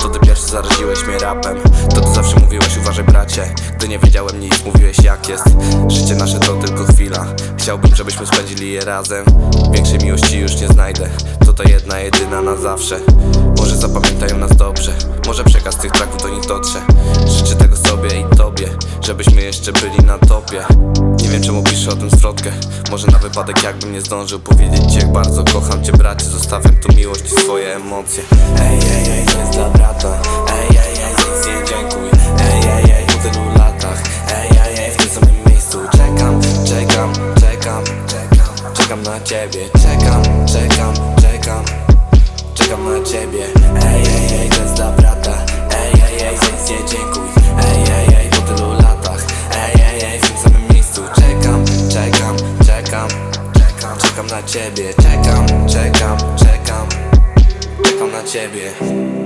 To ty pierwszy zaraziłeś mnie rapem. To ty zawsze mówiłeś uważaj bracie. Gdy nie wiedziałem nic, mówiłeś jak jest. Życie nasze to tylko chwila. Chciałbym, żebyśmy spędzili je razem. Większej miłości już nie znajdę. To ta jedna, jedyna na zawsze. Może zapamiętają nas dobrze. Może przekaz tych traków do nich dotrze. Życzę tego sobie i tobie Żebyśmy jeszcze byli na topie. Nie wiem czemu piszę o tym zwrotkę. Może na wypadek jakbym nie zdążył powiedzieć ci jak bardzo kocham cię bracie. Zostawiam tu miłość i swoje emocje. Ej, ej, ej, ciebie. Czekam, czekam, czekam. Czekam na ciebie. Ej, ej, ej, to jest dla brata. Ej, ej, ej, nic nie dziękuj. Ej, ej, ej, po tylu latach. Ej, ej, ej, w tym samym miejscu. Czekam, czekam, czekam. Czekam, czekam na ciebie. Czekam, czekam, czekam. Czekam na ciebie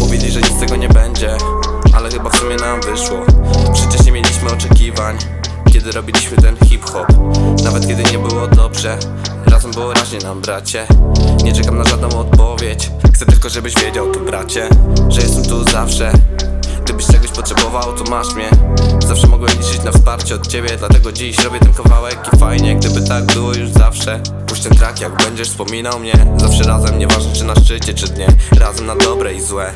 Mówili, że nic z tego nie będzie Ale chyba w sumie nam wyszło. Przecież nie mieliśmy oczekiwań Kiedy robiliśmy ten hip-hop. Nawet kiedy nie było dobrze Razem było raźnie nam bracie. Nie czekam na żadną odpowiedź Chcę tylko żebyś wiedział tu bracie Że jestem tu zawsze To masz mnie. Zawsze mogłem liczyć na wsparcie od ciebie Dlatego dziś robię ten kawałek i fajnie Gdyby tak było już zawsze. Puść ten track jak będziesz wspominał mnie. Zawsze razem, nieważne czy na szczycie czy dnie. Razem na dobre i złe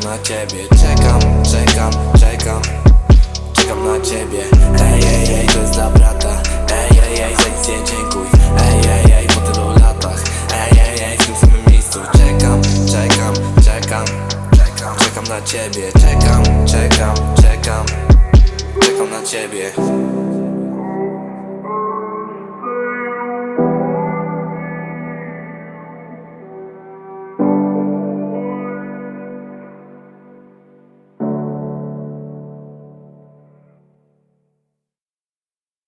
czekam na ciebie. Czekam, czekam, czekam. Czekam na ciebie. Ej, ej, ej, to jest dla brata. Ej, ej, ej, nie dziękuj. Ej, ej, ej, po tylu latach. Ej, ej, ej, w tym samym miejscu. Czekam, czekam Czekam, czekam na ciebie. Czekam, czekam, czekam. Czekam na ciebie